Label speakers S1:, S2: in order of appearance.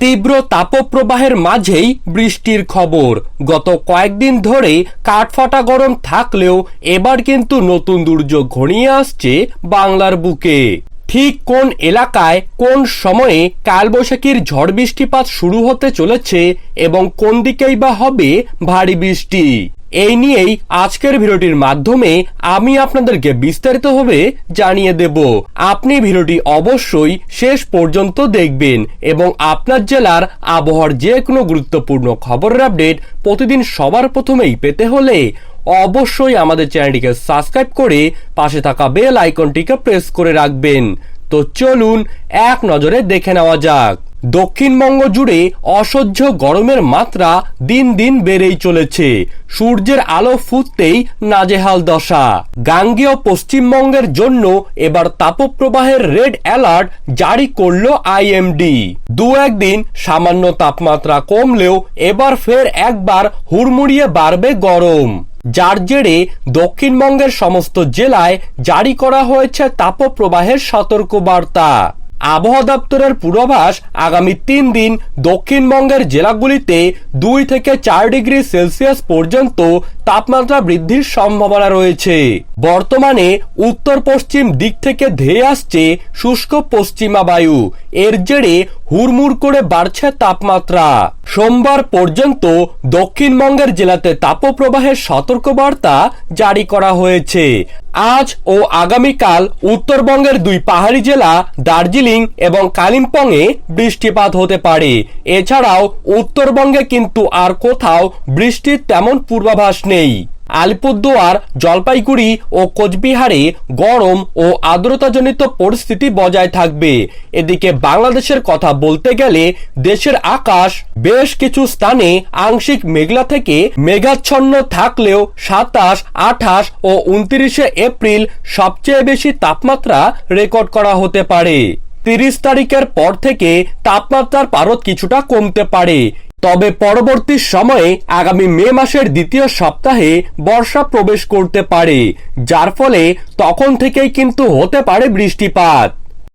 S1: তীব্র তাপপ্রবাহের মাঝেই বৃষ্টির খবর। গত কয়েকদিন ধরে কাঠফাটা গরম থাকলেও এবার কিন্তু নতুন দুর্যোগ ঘনিয়ে আসছে বাংলার বুকে। ঠিক কোন এলাকায় কোন সময়ে কালবৈশাখীর ঝড় বৃষ্টিপাত শুরু হতে চলেছে এবং কোন দিকেই বা হবে ভারী বৃষ্টি? এই নিয়েই আজকের ভিডিওটির মাধ্যমে আমি আপনাদেরকে বিস্তারিতভাবে জানিয়ে দেব। আপনি ভিডিওটি অবশ্যই শেষ পর্যন্ত দেখবেন এবং আপনার জেলার আবহাওয়ার যে কোনো গুরুত্বপূর্ণ খবরের আপডেট প্রতিদিন সবার প্রথমেই পেতে হলে অবশ্যই আমাদের চ্যানেলটিকে সাবস্ক্রাইব করে পাশে থাকা বেল আইকনটিকে প্রেস করে রাখবেন। তো চলুন এক নজরে দেখে নেওয়া যাক। দক্ষিণবঙ্গ জুড়ে অসহ্য গরমের মাত্রা দিন দিন বেড়েই চলেছে। সূর্যের আলো ফুটতেই নাজেহাল দশা। গাঙ্গেয় পশ্চিমবঙ্গের জন্য এবার তাপপ্রবাহের রেড অ্যালার্ট জারি করল আইএমডি। দু একদিন সামান্য তাপমাত্রা কমলেও এবার ফের একবার হুড়মুড়িয়ে বাড়বে গরম। যার জেরে দক্ষিণবঙ্গের সমস্ত জেলায় জারি করা হয়েছে তাপপ্রবাহের সতর্কবার্তা। আবহাওয়া দপ্তরের পূর্বাভাস আগামী তিন দিন দক্ষিণবঙ্গের জেলাগুলিতে দুই থেকে চার ডিগ্রি সেলসিয়াস পর্যন্ত তাপমাত্রা বৃদ্ধির সম্ভাবনা রয়েছে। বর্তমানে উত্তর পশ্চিম দিক থেকে ধেয়ে আসছে শুষ্ক পশ্চিমা বায়ু এর জেরে হুড়মুড় করে বাড়ছে তাপমাত্রা। সোমবার পর্যন্ত দক্ষিণবঙ্গের জেলাতে তাপপ্রবাহের সতর্কবার্তা জারি করা হয়েছে। আজ ও আগামীকাল উত্তরবঙ্গের দুই পাহাড়ি জেলা, দার্জিলিং এবং কালিম্পংয়ে বৃষ্টিপাত হতে পারে। এছাড়াও উত্তরবঙ্গে কিন্তু আর কোথাও বৃষ্টির তেমন পূর্বাভাস নেই। আলিপুরদুয়ার, জলপাইগুড়ি ও কোচবিহারে গরম ও আর্দ্রতাজনিত পরিস্থিতি বজায় থাকবে। এদিকে বাংলাদেশের কথা বলতে গেলে দেশের আকাশ বেশ কিছু স্থানে আংশিক মেঘলা থেকে মেঘাচ্ছন্ন থাকলেও সাতাশ, আঠাশ ও উনত্রিশে এপ্রিল সবচেয়ে বেশি তাপমাত্রা রেকর্ড করা হতে পারে। তিরিশ তারিখের পর থেকে তাপমাত্রার পারদ কিছুটা কমতে পারে। তবে পরবর্তী সময়ে আগামী মে মাসের দ্বিতীয় সপ্তাহে বর্ষা প্রবেশ করতে পারে, যার ফলে তখন থেকেই কিন্তু হতে পারে বৃষ্টিপাত।